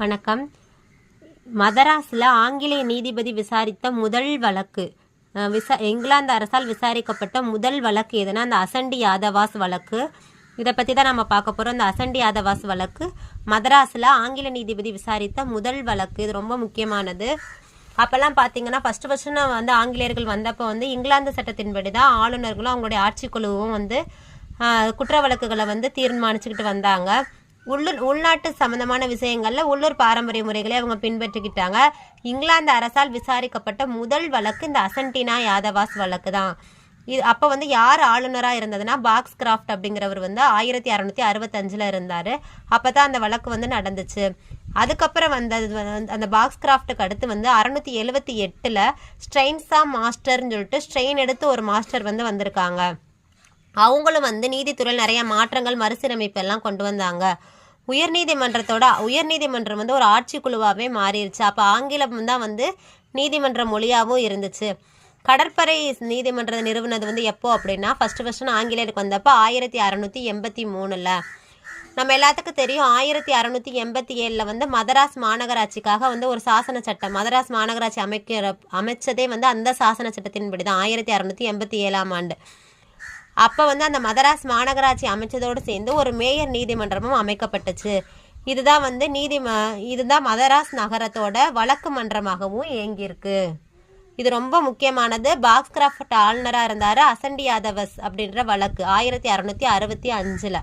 வணக்கம். மதராஸில் ஆங்கிலேய நீதிபதி விசாரித்த முதல் வழக்கு விசா இங்கிலாந்து அரசால் விசாரிக்கப்பட்ட முதல் வழக்கு எதுனா அந்த அசண்டி யாதவாஸ் வழக்கு. இதை பற்றி தான் நம்ம பார்க்க போகிறோம் இந்த அசண்டி யாதவாஸ் வழக்கு. மதராஸில் ஆங்கில நீதிபதி விசாரித்த முதல் வழக்கு. இது ரொம்ப முக்கியமானது. அப்போல்லாம் பார்த்தீங்கன்னா ஃபஸ்ட்டு ஃபஸ்ட்டு நான் வந்து ஆங்கிலேயர்கள் வந்தப்போ வந்து இங்கிலாந்து சட்டத்தின்படி தான் ஆளுநர்களும் அவங்களுடைய ஆட்சிக்குழுவும் வந்து குற்ற வழக்குகளை வந்து தீர்மானிச்சுக்கிட்டு வந்தாங்க. உள்ளூர் உள்நாட்டு சம்பந்தமான விஷயங்களில் உள்ளூர் பாரம்பரிய முறைகளை அவங்க பின்பற்றிக்கிட்டாங்க. இங்கிலாந்து அரசால் விசாரிக்கப்பட்ட முதல் வழக்கு இந்த அசன்டினா யாதவாஸ் வழக்கு தான். இது அப்போ வந்து யார் ஆளுநராக இருந்ததுன்னா பாக்ஸ் கிராஃப்ட் அப்படிங்கிறவர் வந்து ஆயிரத்தி அறநூற்றி அறுபத்தஞ்சில் இருந்தார். அப்போ தான் அந்த வழக்கு வந்து நடந்துச்சு. அதுக்கப்புறம் வந்தது வந்து அந்த பாக்ஸ் கிராஃப்ட்டுக்கு அடுத்து வந்து அறநூற்றி எழுபத்தி எட்டில் ஸ்ட்ரெயின்ஸா மாஸ்டர்னு சொல்லிட்டு ஸ்ட்ரெயின் எடுத்து ஒரு மாஸ்டர் வந்து வந்திருக்காங்க. அவங்களும் வந்து நீதித்துறையில் நிறைய மாற்றங்கள் மறுசீரமைப்பு எல்லாம் கொண்டு வந்தாங்க. உயர்நீதிமன்றத்தோட உயர்நீதிமன்றம் வந்து ஒரு ஆட்சிக்குழுவாகவே மாறிடுச்சு. அப்போ ஆங்கிலம் தான் வந்து நீதிமன்ற மொழியாகவும் இருந்துச்சு. கடற்படை நீதிமன்றத்தை நிறுவனது வந்து எப்போ அப்படின்னா ஃபஸ்ட்டு ஃபஸ்ட்டு ஆங்கிலேயருக்கு வந்தப்போ ஆயிரத்தி அறநூற்றி எண்பத்தி மூணில். நம்ம எல்லாத்துக்கும் தெரியும் ஆயிரத்தி அறநூற்றி எண்பத்தி ஏழில் வந்து மதராஸ் மாநகராட்சிக்காக வந்து ஒரு சாசன சட்டம் மதராஸ் மாநகராட்சி அமைக்கிற அமைச்சதே வந்து அந்த சாசன சட்டத்தின்படி தான் ஆயிரத்தி அறநூற்றி எண்பத்தி ஏழாம் ஆண்டு. அப்போ வந்து அந்த மதராஸ் மாநகராட்சி அமைச்சதோடு சேர்ந்து ஒரு மேயர் நீதிமன்றமும் அமைக்கப்பட்டுச்சு. இதுதான் வந்து நீதி இதுதான் மதராஸ் நகரத்தோட வழக்கு மன்றமாகவும் இயங்கியிருக்கு. இது ரொம்ப முக்கியமானது. பாக்ஸ் கிராஃப்ட் ஆளுநராக இருந்தார் அசண்டி யாதவஸ் அப்படின்ற வழக்கு ஆயிரத்தி அறநூற்றி அறுபத்தி அஞ்சில்.